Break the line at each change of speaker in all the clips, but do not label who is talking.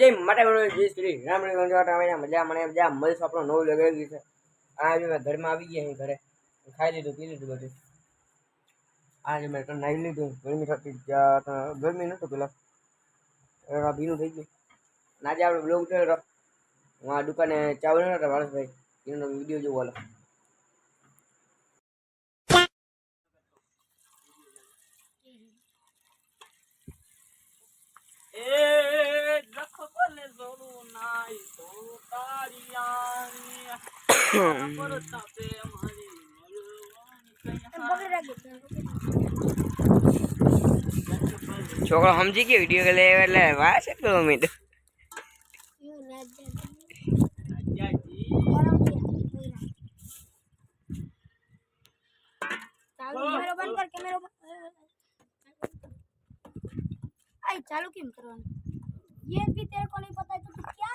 માટે બોલો જય શ્રી રામ મજા મને મજા મળીશું આપણો નવું લગાવી છે આજે મેં ઘરમાં આવી ગયા ઘરે. ખાઈ લીધું, પી લીધું બધું. આજે મેં તો નાહી લીધું, ગરમી થતી જ્યાં ગરમી નહોતું પેલા. ભીનું થઈ ગયું. આજે આપણે બ્લોગ થયો. હું આ દુકાને ચા બનાવતા હતા માણસભાઈ એનો વીડિયો જોવો હાલો
એ લખપલે જોડું નાઈ તો તારિયાની પર તાપે મારી મલવાની
છોકરો સમજી ગયો વિડીયો લે એટલે વાસ એટલો અમે તો
જાજી
कैमरा बंद कर कैमरा आई चालू क्यों करवाना ये भी तेरे को नहीं पता है तो तू क्या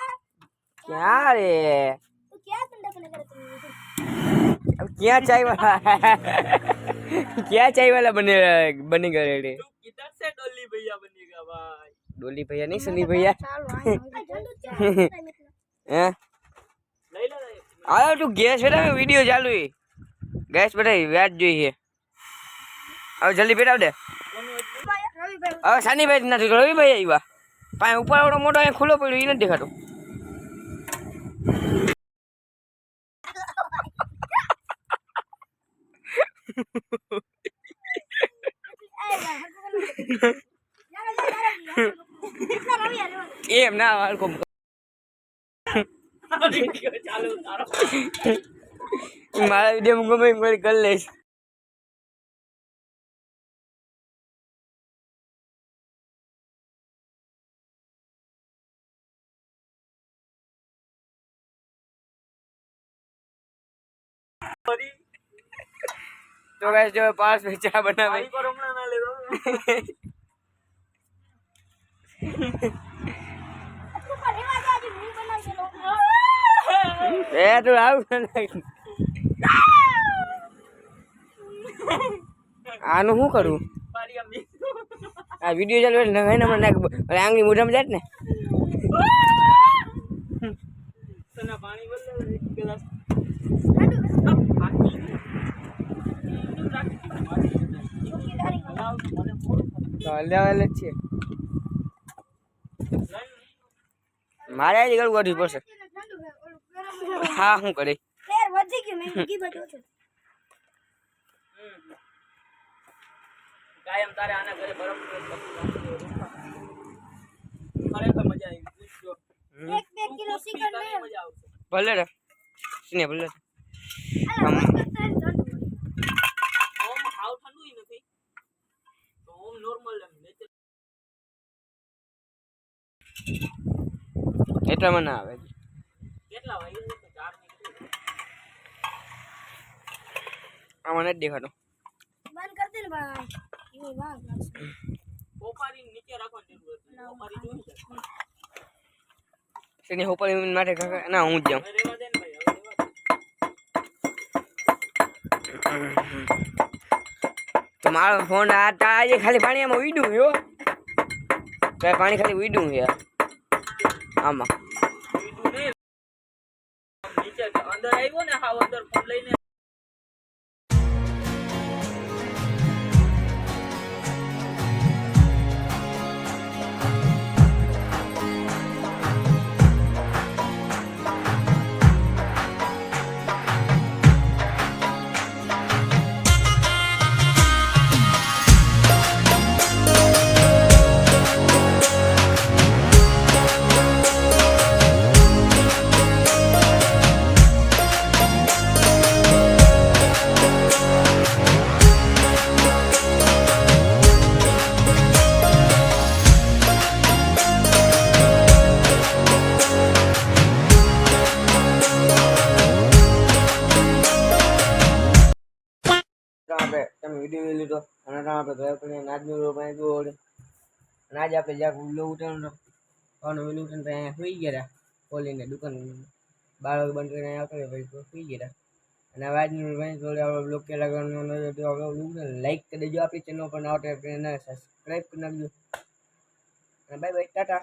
ક્યાં રે
तू क्या ठंडा पीने करे तुम
अब क्या चाय वाला क्या चाय वाला बने बने गए रे
તું किधर से डोली भैया बनेगा भाई
डोली भैया नहीं सुनी भैया
चालू आई ठंडू चालू
हैं
લઈ લે લઈ
આયો તું ગેસ બેટા વિડિયો ચાલુ છે ગેસ બેટા વ્યાજ જોઈએ હવે જલ્દી બેટાવ દે
रवि भाई
હવે સાનીભાઈ નથી તો રવિભાઈ આવ્યા પાસે ઉપર આવડો મોટો અહીંયા ખુલ્લો પડ્યો એ નથી દેખાતો એમ ના હલકો
વિડિયો ચાલુ તારો
મારા વીડિયો હું ગમે એમ કરી કરી લઈશ
ફરી
તો ગાઈસ જો પાસ में ચા બનાવે.
ના
એ તું આવું આનું શું કરું? આ વીડિયો ચાલુ એટલે નગાઈ નંબર નાખ. આંગળી મોઢામાં જાય ને?
તને પાણી.
લેવલ જ છે મારે આજે ગળું કાઢવી પડશે. હા શું કરે.
વધી ગયું મેં ઘી બધું છે
કાયમ તારે આના ઘરે બરફ ખરેખર મજા આવી. પૂછજો
એક બે કિલો ચિકન
તારે
મેં
મજા આવશે.
ભલે રે. ભલે રે. એટલામાં ના આવે.
કેટલા મને છે તો ચાર
નથી દેખાતો
બંધ કર દે ભાઈ. એ વાહ
પોપારી નીચે રાખવાની જરૂર હતી. પોપારી જોઈ જાય.
સિને માટે કાકા ના હું જ જાઉં. તો મારો ફોન આ આજે ખાલી પાણી એમાં ઉડ્યું યો કાંઈ પાણી ખાલી ઉડ્યું યાર આમાં.
આવ્યો ને હાવ અંદર ફોન લઈને
અને તમે આપણે ઘરે કરીને નાચનું રોપ અહીં જોવો અને આજે આપણે જ્યાં ઉલ્લો ઉઠાણો હતો ઉલ્લો ઉઠાણ તો અહીંયા સુઈ ગયા ખોલીને દુકાન બાર બંધ કરીને આવતા રહ્યા ભાઈ સુઈ ગયા અને હવે આજનું ભાઈ જોડે આપણે બ્લોગ કે લગાવવાનો તો આપણે લાઈક કરી દેજો આપણી ચેનલ પર ના આવતા સબસ્ક્રાઈબ કરી નાખજો. અને બાય બાય ટાટા.